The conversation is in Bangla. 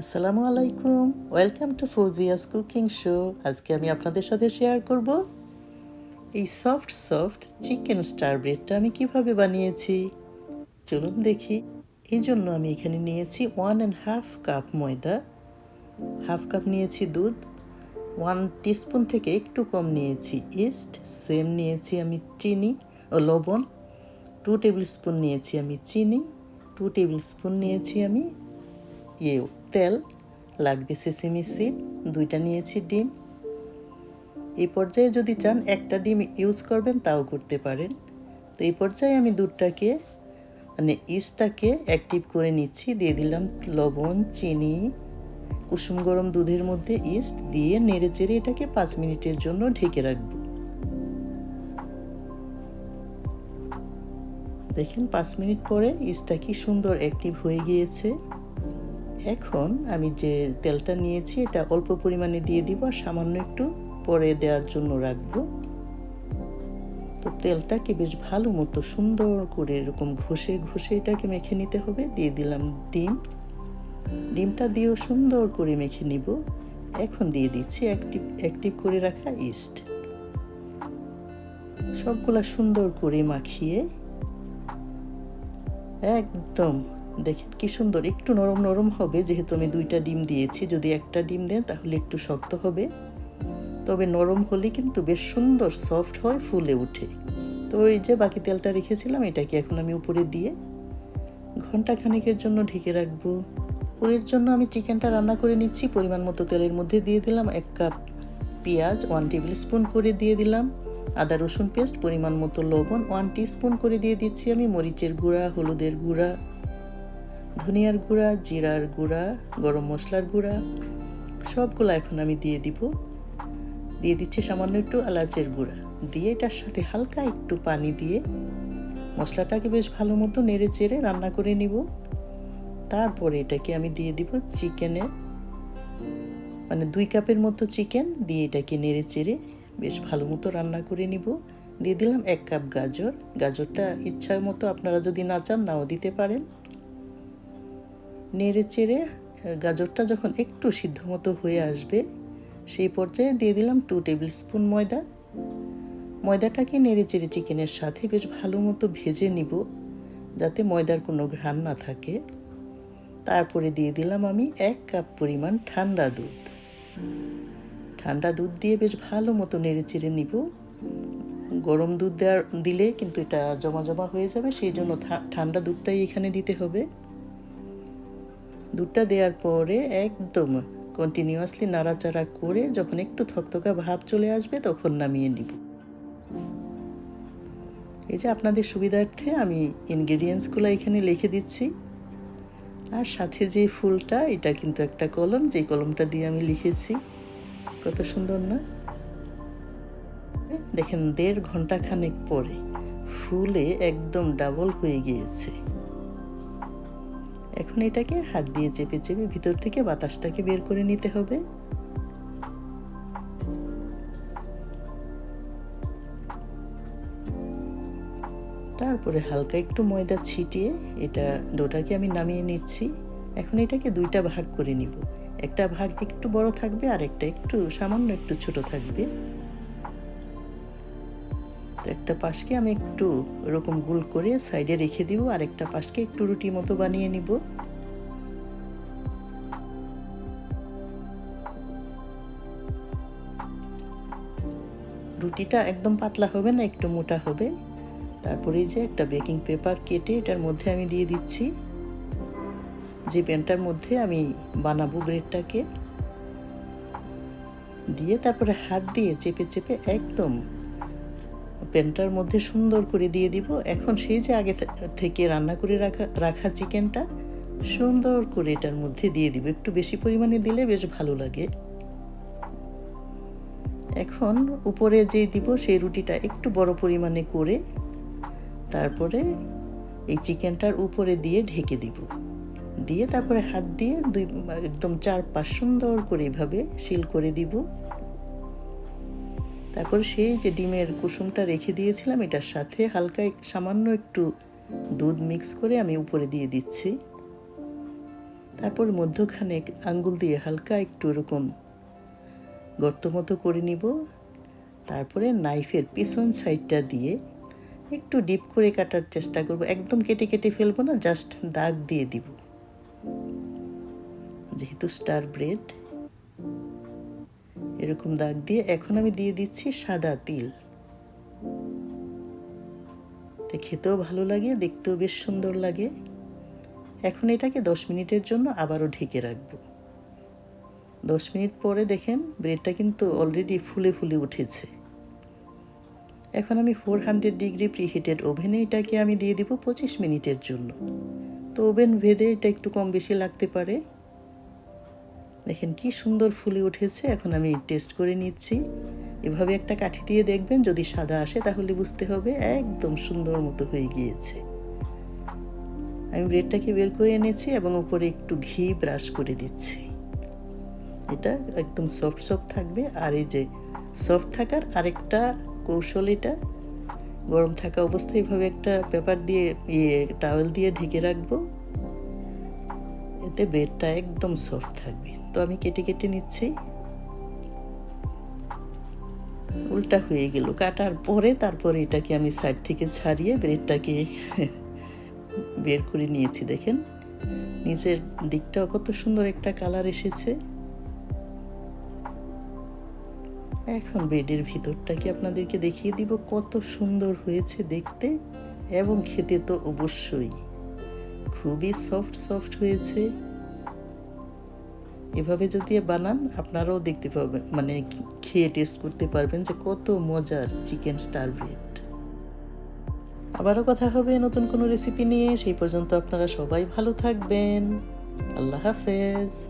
আসসালামু আলাইকুম। Welcome to Fauzia's cooking show আজকে আমি আপনাদের সাথে শেয়ার করব এই সফট সফট চিকেন স্টার ব্রেডটা আমি কীভাবে বানিয়েছি। চলুন দেখি। এই জন্য আমি এখানে নিয়েছি ওয়ান অ্যান্ড হাফ কাপ ময়দা। হাফ কাপ নিয়েছি দুধ। ওয়ান টিস্পুন থেকে একটু কম নিয়েছি ইস্ট সেম নিয়েছি আমি চিনি ও লবণ। টু টেবিল স্পুন নিয়েছি আমি চিনি। টু টেবিল স্পুন নিয়েছি আমি ইয়ে তেল, লাগবে সেসেমি সিড দুইটা নিয়েছি ডিম। এই পর্যায়ে যদি চান একটা ডিম ইউজ করবেন, তাও করতে পারেন। তো এই পর্যায়ে আমি দুধটাকে মানে ইস্টটাকে অ্যাক্টিভ করে নিচ্ছি। দিয়ে দিলাম লবণ, চিনি, কুসুম গরম দুধের মধ্যে ইস্ট দিয়ে নেড়ে চেড়ে এটাকে পাঁচ মিনিটের জন্য ঢেকে রাখব। দেখেন, পাঁচ মিনিট পরে ইস্টটা কি সুন্দর অ্যাক্টিভ হয়ে গিয়েছে। এখন আমি যে তেলটা নিয়েছি, এটা অল্প পরিমাণে দিয়ে দিব আর সামান্য একটু পরে দেওয়ার জন্য রাখব। তো তেলটাকে বেশ ভালো মতো সুন্দর করে এরকম ঘষে ঘষে এটাকে মেখে নিতে হবে। দিয়ে দিলাম ডিম। ডিমটা দিয়েও সুন্দর করে মেখে নিব। এখন দিয়ে দিচ্ছি অ্যাক্টিভ অ্যাক্টিভ করে রাখা ইস্ট। সবগুলা সুন্দর করে মাখিয়ে একদম দেখেন কি সুন্দর, একটু নরম নরম হবে, যেহেতু আমি দুইটা ডিম দিয়েছি। যদি একটা ডিম দেন, তাহলে একটু শক্ত হবে। তবে নরম হলে কিন্তু বেশ সুন্দর, সফট হয়, ফুলে উঠে তো এই যে বাকি তেলটা রেখেছিলাম, এটাকে এখন আমি উপরে দিয়ে ঘণ্টা খানেকের জন্য ঢেকে রাখব। পুরের জন্য আমি চিকেনটা রান্না করে নিচ্ছি। পরিমাণ মতো তেলের মধ্যে দিয়ে দিলাম এক কাপ পেঁয়াজ ওয়ান টেবিল স্পুন করে দিয়ে দিলাম। আদা রসুন পেস্ট পরিমাণ মতো লবণ ওয়ান স্পুন করে দিয়ে দিচ্ছি আমি। মরিচের গুঁড়া, হলুদের গুঁড়া ধনিয়ার গুঁড়া, জিরার গুঁড়া, গরম মশলার গুঁড়া, সবগুলো এখন আমি দিয়ে দিব। দিয়ে দিচ্ছি সামান্য একটু এলাচের গুঁড়া। দিয়ে এটার সাথে হালকা একটু পানি দিয়ে মশলাটাকে বেশ ভালো মতো নেড়ে চেড়ে রান্না করে নিব। তারপরে এটাকে আমি দিয়ে দিব চিকেনে মানে দুই কাপের মতো চিকেন দিয়ে এটাকে নেড়ে চেড়ে বেশ ভালো মতো রান্না করে নিব। দিয়ে দিলাম এক কাপ গাজর। গাজরটা ইচ্ছা মতো আপনারা যদি না চান, নাও দিতে পারেন। নেড়ে চেড়ে গাজরটা যখন একটু সিদ্ধ মতো হয়ে আসবে, সেই পর্যায়ে দিয়ে দিলাম টু টেবিল স্পুন ময়দা। ময়দাটাকে নেড়ে চেড়ে চিকেনের সাথে বেশ ভালো মতো ভেজে নিব, যাতে ময়দার কোনো ঘ্রাণ না থাকে। তারপরে দিয়ে দিলাম আমি এক কাপ পরিমাণ ঠান্ডা দুধ। ঠান্ডা দুধ দিয়ে বেশ ভালো মতো নেড়ে চেড়ে নিব। গরম দুধ দেওয়ার দিলে কিন্তু এটা জমা জমা হয়ে যাবে, সেই জন্য ঠান্ডা দুধটাই এখানে দিতে হবে। দুধটা দেওয়ার পরে একদম কন্টিনিউয়াসলি নাড়াচাড়া করে যখন একটু থকথকা ভাব চলে আসবে তখন নামিয়ে নিব। এই যে আপনাদের সুবিধার্থে আমি ইনগ্রেডিয়েন্টসগুলো এখানে লিখে দিচ্ছি। আর সাথে যে ফুলটা, এটা কিন্তু একটা কলম, যে কলমটা দিয়ে আমি লিখেছি। কত সুন্দর না? দেখেন, দেড় ঘণ্টা খানেক পরে ফুলে একদম ডাবল হয়ে গিয়েছে। এখন এটাকে হাত দিয়ে চেপে চেপে ভিতর থেকে বাতাসটাকে বের করে নিতে হবে। তারপরে হালকা একটু ময়দা ছিটিয়ে এটা ডোটাকে আমি নামিয়ে নিচ্ছি। এখন এটাকে দুইটা ভাগ করে নিব। একটা ভাগ একটু বড় থাকবে আর একটা একটু সামান্য একটু ছোট থাকবে। তো একটা পাশকে আমি একটু এরকম গোল করে সাইডে রেখে দিব, আর একটা পাশকে একটু রুটি মতো বানিয়ে নিব। রুটিটা একদম পাতলা হবে না, একটু মোটা হবে। তারপরে যে একটা বেকিং পেপার কেটে এটার মধ্যে আমি দিয়ে দিচ্ছি। যে প্যানটার মধ্যে আমি বানাবো ব্রেডটাকে। দিয়ে তারপরে হাত দিয়ে চেপে চেপে একদম প্যানটার মধ্যে সুন্দর করে দিয়ে দিব। এখন সেই যে আগে থেকে রান্না করে রাখা রাখা চিকেনটা, সুন্দর করে এটার মধ্যে দিয়ে দিব। একটু বেশি পরিমাণে দিলে বেশ ভালো লাগে। এখন উপরে যে দিব সেই রুটিটা একটু বড় পরিমাণে করে তারপরে এই চিকেনটার উপরে দিয়ে ঢেকে দিব। দিয়ে তারপরে হাত দিয়ে দুই, একদম চার পাঁচ সুন্দর করে এভাবে শিল করে দিব। তারপরে সেই যে ডিমের কুসুমটা রেখে দিয়েছিলাম, এটার সাথে হালকা সামান্য একটু দুধ মিক্স করে আমি উপরে দিয়ে দিচ্ছি। তারপর মধ্যখানে আঙ্গুল দিয়ে হালকা একটু এরকম গর্ত মতো করে নিব। তারপরে নাইফের পিছন সাইডটা দিয়ে একটু ডিপ করে কাটার চেষ্টা করব। একদম কেটে কেটে ফেলব না জাস্ট দাগ দিয়ে দিব। যেহেতু স্টার ব্রেড এরকম দাগ দিয়ে এখন আমি দিয়ে দিচ্ছি সাদা তিল। এটা খেতেও ভালো লাগে, দেখতেও বেশ সুন্দর লাগে। এখন এটাকে দশ মিনিটের জন্য আবারও ঢেকে রাখব। দশ মিনিট পরে দেখেন ব্রেডটা কিন্তু অলরেডি ফুলে ফুলে উঠেছে। এখন আমি ফোর হান্ড্রেড ডিগ্রি প্রিহিটেড ওভেনে এটাকে আমি দিয়ে দিব পঁচিশ মিনিটের জন্য। তো ওভেন ভেদে এটা একটু কম বেশি লাগতে পারে। দেখেন কি সুন্দর ফুলে উঠেছে, এখন আমি টেস্ট করে নিচ্ছি। এভাবে একটা কাঠি দিয়ে দেখবেন, যদি সাদা আসে তাহলে বুঝতে হবে একদম সুন্দর মতো হয়ে গিয়েছে। আমি ব্রেডটাকে বের করে এনেছি এবং উপরে একটু ঘি ব্রাশ করে দিচ্ছি। এটা একদম সফট সফট থাকবে। আর এই যে সফট থাকার আরেকটা কৌশল এটা, গরম থাকা অবস্থায় এভাবে একটা পেপার দিয়ে ইয়ে টাওয়েল দিয়ে ঢেকে রাখব। এতে ব্রেডটা একদম সফট থাকবে। তো আমি কেটে কেটে নিচ্ছি। উল্টা হয়ে গেল, কাটার পরে তারপরে এটাকে আমি সাইড থেকে ছাড়িয়ে ব্রেডটাকে বের করে নিয়েছি, দেখেন। নিচের দিকটাও কত সুন্দর একটা কালার এসেছে। এখন ব্রেডের ভিতরটাকে আপনাদেরকে দেখিয়ে দিব কত সুন্দর হয়েছে দেখতে এবং খেতে তো অবশ্যই। খুবই সফট সফট হয়েছে। এভাবে যদি বানান, আপনারাও দেখতে পাবেন মানে খেয়ে টেস্ট করতে পারবেন যে কত মজার চিকেন স্টার ব্রেড আবারও কথা হবে নতুন কোনো রেসিপি নিয়ে, সেই পর্যন্ত আপনারা সবাই ভালো থাকবেন। আল্লাহ হাফেজ।